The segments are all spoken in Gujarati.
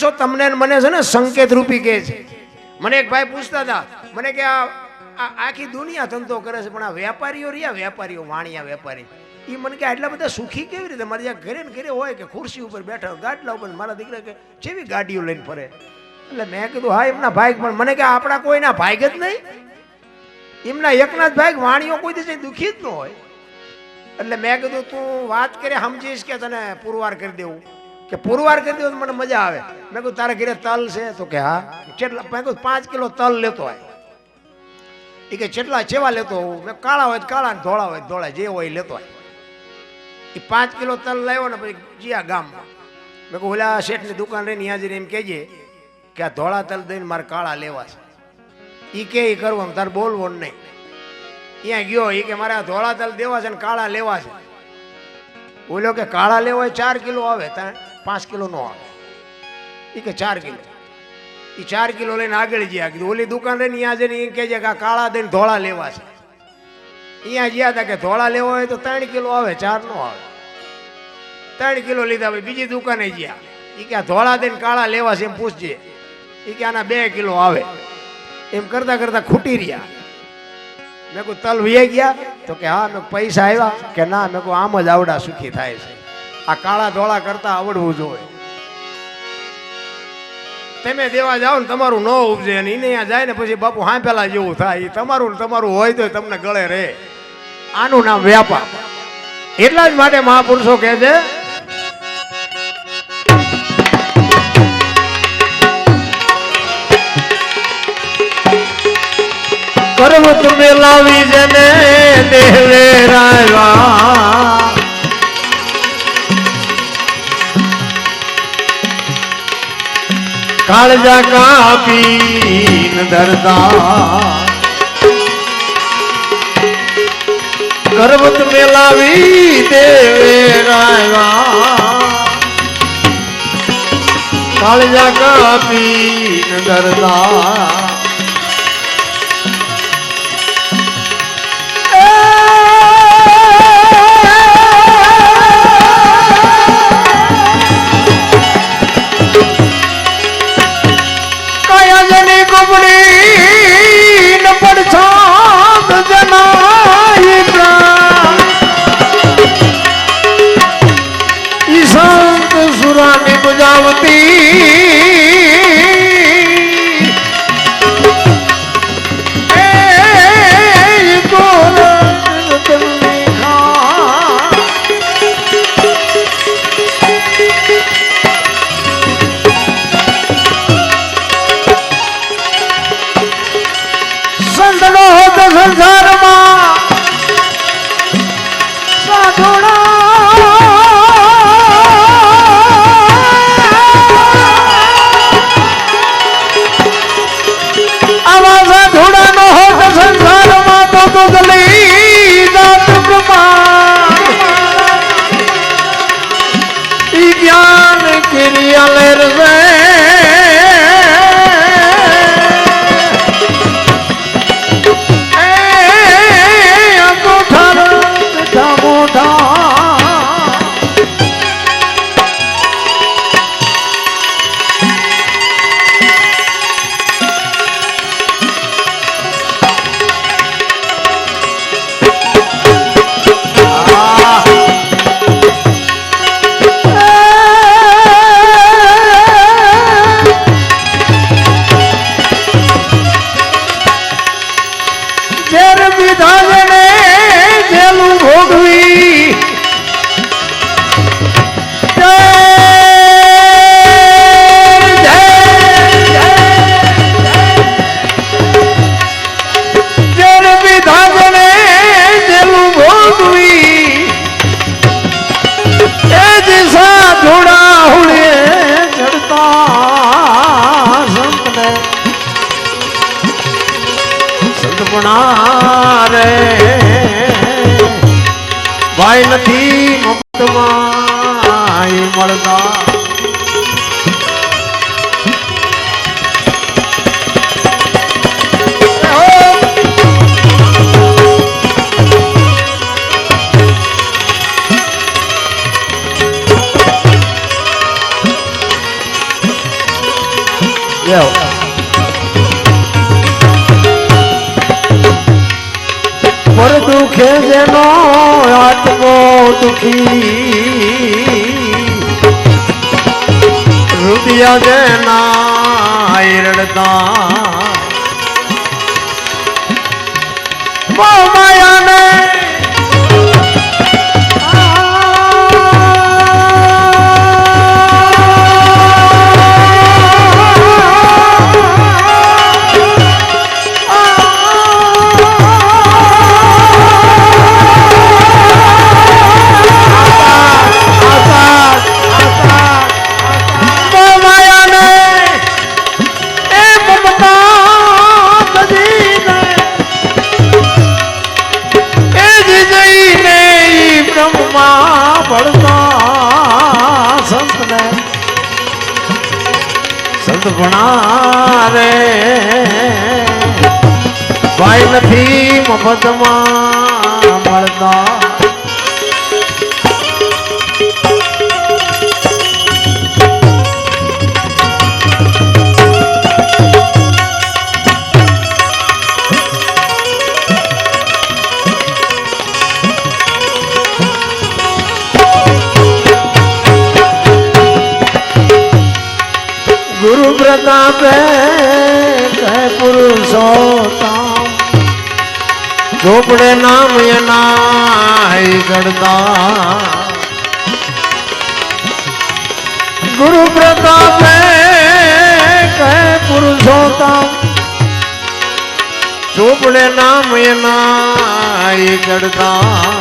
માણસો તમને મને છે ને સંકેત રૂપી કહે છે. મને એક ભાઈ પૂછતા હતા, મને કે આ આખી દુનિયા ધંધો કરે છે, પણ આ વેપારીઓ રહ્યા, વેપારીઓ, વાણિયા વેપારી. એ મને કે આટલા બધા સુખી કેવી રીતે? મારે જ્યાં ઘરે ને ઘરે હોય કે ખુરશી ઉપર બેઠા હોય ગાડલા ઉપર મારા દીકરા કે, જેવી ગાડીઓ લઈને ફરે? એટલે મેં કીધું, હા, એમના ભાઈ પણ મને કે, આપણા કોઈના ભાઈ જ નહીં. એમના એકના જ ભાઈ વાણીઓ કોઈ દિવસ દુઃખી જ ન હોય. એટલે મેં કીધું, તું વાત કરે, સમજીશ કે તને પુરવાર કરી દેવું. કે પુરવાર કરી દેવું મને મજા આવે. મેં કહું તારા ઘરે તલ છે? તો કે, હા. કેટલા મેં કહું પાંચ કિલો તલ લેતો હોય એ કે, કેટલા ચેવા લેતો હોઉં મેં કાળા હોય કાળા ને ધોળા હોય ધોળા, જે હોય લેતો હોય એ પાંચ કિલો તલ લાવ્યો ને પછી જીયા ગામમાં. મેં કહું ઓલા શેઠની દુકાન રહીને જઈને એમ કહેજે કે આ ધોળા તલ દઈને મારે કાળા લેવા છે. એ કે એ કરવાનું તારે બોલવું નહીં. ત્યાં ગયો એ કે, મારે આ ધોળા તલ દેવા છે ને કાળા લેવા છે. ઓલો કે, કાળા લેવા ચાર કિલો આવે ત્યાં પાંચ કિલો નો આવે એ કે ચાર કિલો એ ચાર કિલો લઈને આગળ ગયા કીધું ઓલી દુકાન રહીને ત્યાં જઈને એ કહે છે કે આ કાળા દઈને ધોળા લેવા છે અહીંયા ગયા હતા કે ધોળા લેવા હોય તો ત્રણ કિલો આવે ચાર નો આવે। ત્રણ કિલો લીધા ભાઈ બીજી દુકાને ગયા એ કે આ ધોળા દઈને કાળા લેવા છે એમ પૂછજે। એ કે આના બે કિલો આવે। એમ કરતા કરતા ખૂટી રહ્યા। મેં કહું તલ વીએ ગયા? તો કે હા મેં કીધું, પૈસા આવ્યા. કે ના મેં કહું આમ જ આવડા સુખી થાય છે. આ કાળા ધોળા કરતા આવડવું જોઈએ. તમે દેવા જાઓ ને તમારું ન ઉપજે ને એને અહીંયા જાય ને પછી બાપુ હા પેલા જેવું થાય. તમારું તમારું હોય તો તમને ગળે રે. આનું નામ વ્યાપાર. એટલા જ માટે મહાપુરુષો કહે છે કરવું તમે લાવી જને દેવે રાયવા. કાળજા કાપી ધરતા. કરવત મેલાવી દેવે રાયવા. કાળજા કાપી ધરતા. ભાઈ નથી એનો આત્મો દુખી. રુદિયા જેના રડતા પુરુષોત્તમ ઝોપડે નામ એના ગણતા. ગુરુ પ્રતાપે કહે પુરુષોત્તમ ઝોપડે નામ એના ગણતા.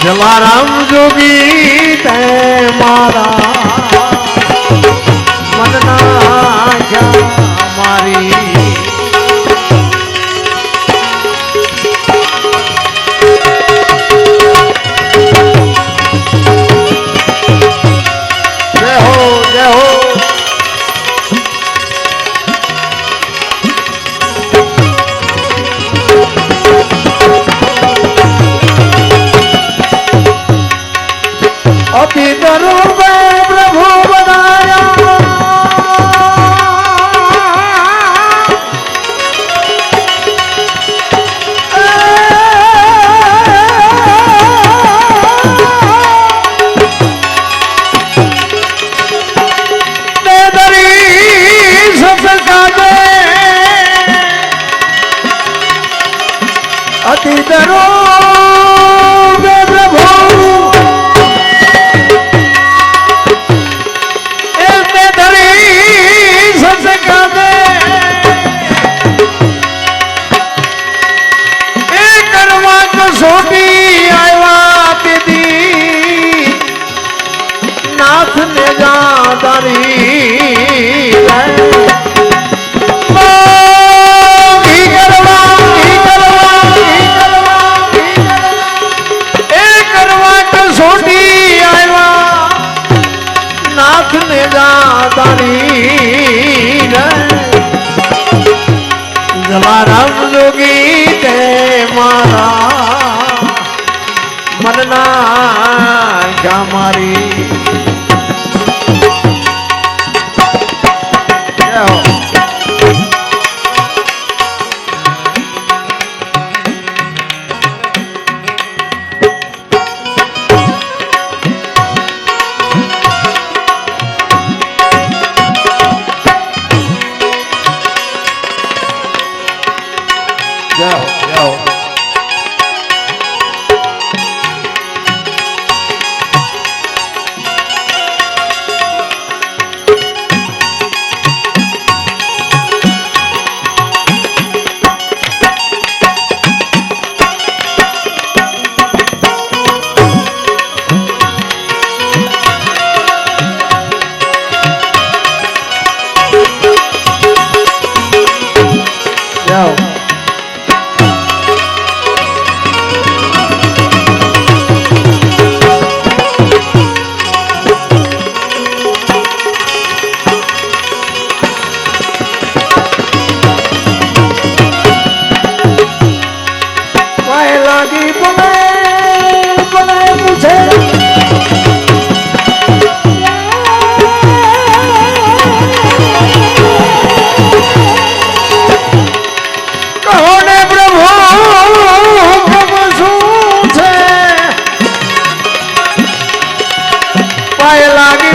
જલારામ જોગી તે મારા અતિ દરુ પ્રભુ બનાય আমারে গায়ে লাগে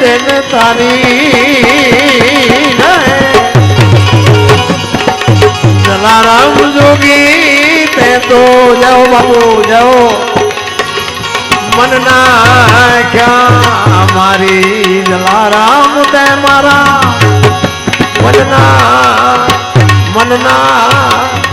બેન તારી જલારામ જોગી તે તો જાઓ બાબુ જાઓ. મન ના ક્યાં મારી જલારામ તે મારા. મન ના મન ના